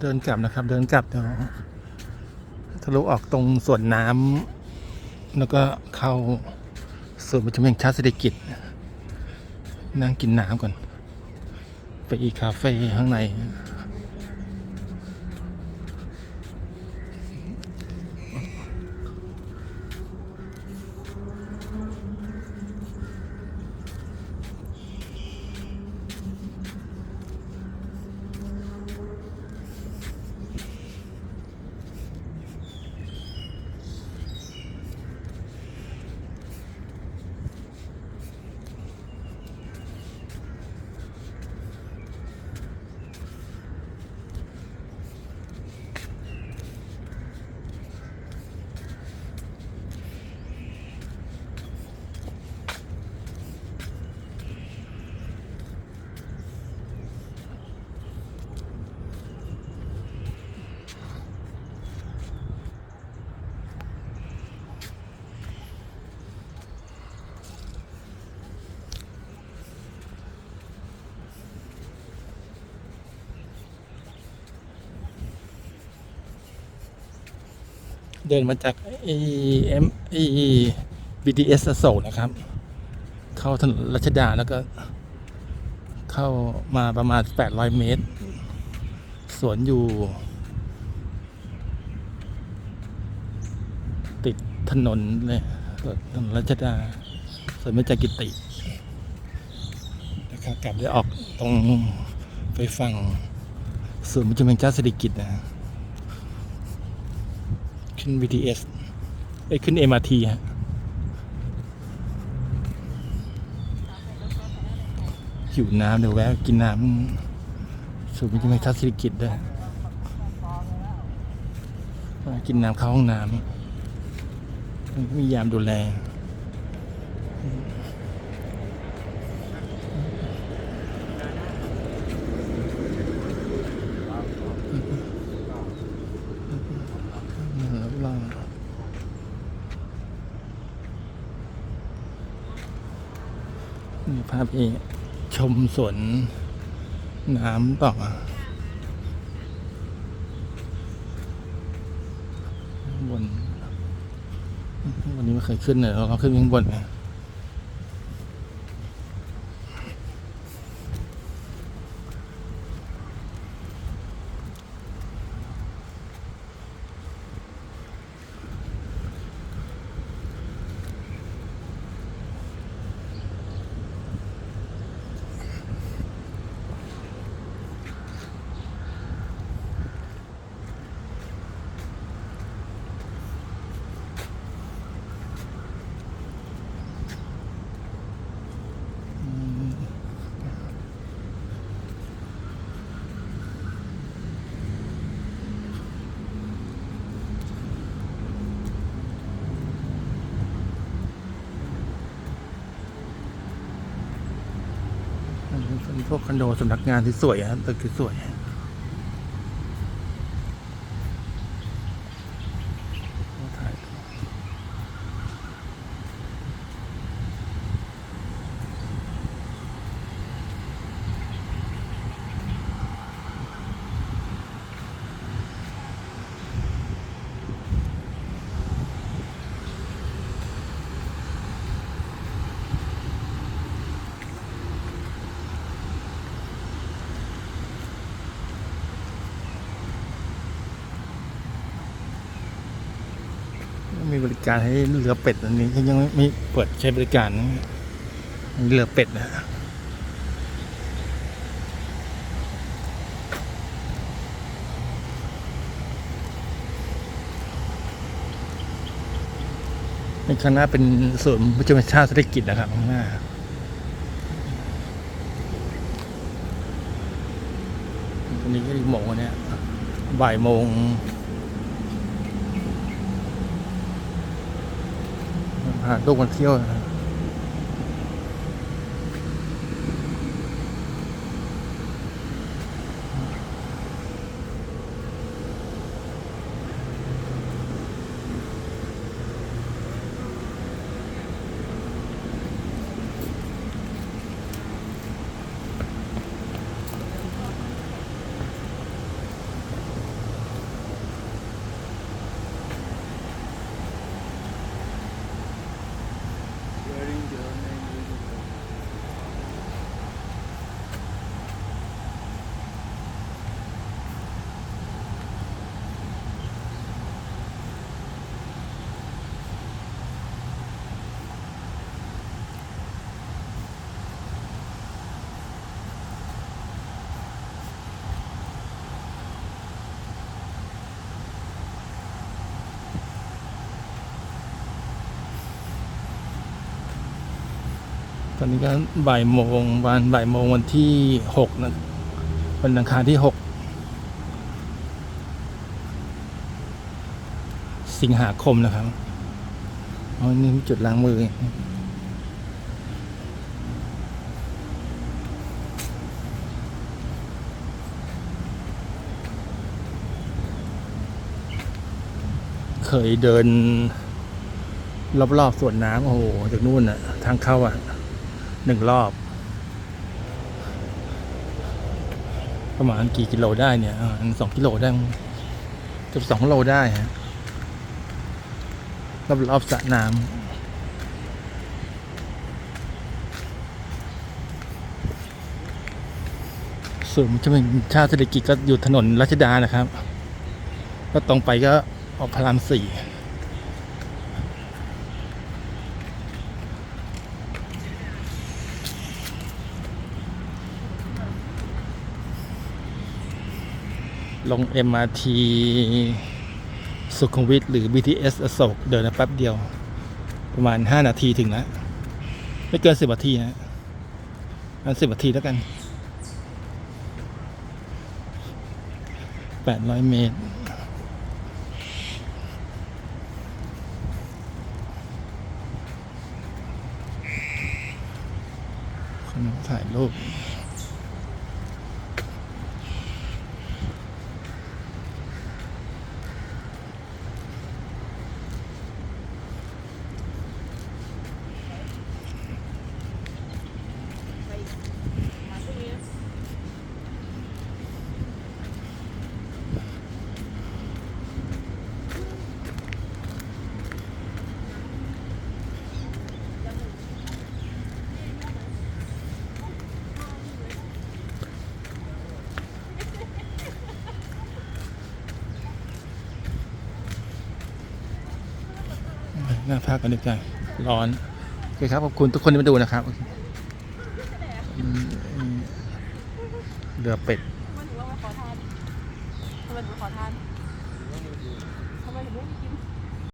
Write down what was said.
เดินกลับนะครับ เดินกลับเดี๋ยวทะลุออกตรงสวนน้ำแล้วก็เข้าสวนประชุมแห่งชาติเศรษฐกิจ นั่งกินน้ำก่อน ไปอีกคาเฟ่ข้างใน เดินมาจาก e m e BTS อโศกนะครับ เข้าถนนรัชดาแล้วก็ เข้ามาประมาณ 800 เมตร สวนอยู่ ติดถนนเลยถนนรัชดาสวนเมจากกิตินะครับกลับได้ออกตรงไปฝั่งศูนย์ประชุมแห่งชาติเศรษฐกิจนะ ขึ้น BTS ไอ้ขึ้น MRT ฮะหิวน้ำเดี๋ยวแวะกินน้ำสูบมันจะไม่ทัศนกิจด้วยกินน้ำเข้าห้องน้ำมียามดูแล รับรองนี่ภาพเอชมสวนน้ำต่อข้างบน วันนี้ไม่เคยขึ้นเลยเราขึ้นข้างบนไงอั เป็นพวกคอนโดสำนักงานที่สวยครับตึกที่สวย ถ่าย มีบริการให้เรือเป็ดอันนี้ยังไม่เปิดใช้บริการเรือเป็ดนะในข้างหน้าเป็นส่วนย์ประชุมชาติเศรษฐกิจนะครับข้างหน้าตอนนี้ก็อีกโมงเนี่ยบ่ายโมง พา ลูกมันเที่ยวนะ ตอนนี้ก็บ่ายโมงวันบ่ายโมงวันที่หกนะวันอังคารที่หกสิงหาคมนะครับอ๋อนี่จุดล้างมือเคยเดินรอบๆสวนน้ำโอ้โหจากนู่นน่ะทางเข้าอะ หนึ่งรอบ ประมาณกี่กิโลได้เนี่ยอ่าสองกิโลได้เกือบสองโลได้ฮะรอบรอบๆสระน้ำส่วนมันจะเป็นชาติเศรษฐกิจก็อยู่ถนนรัชดานะครับ ก็ตรงไปก็ออกพระรามสี่ ลง MRT สุขุมวิทหรือ BTS อโศกเดินแป๊บเดียว ประมาณ 5 นาทีถึงแล้ว ไม่เกิน 10นาทีนะอัน10นาทีแล้วกัน 800 เมตรคนถ่ายรูป น่าพักกันดีใจร้อน โอเคครับ ขอบคุณทุกคนที่มาดูนะครับเคอืมอืมเรือเป็ด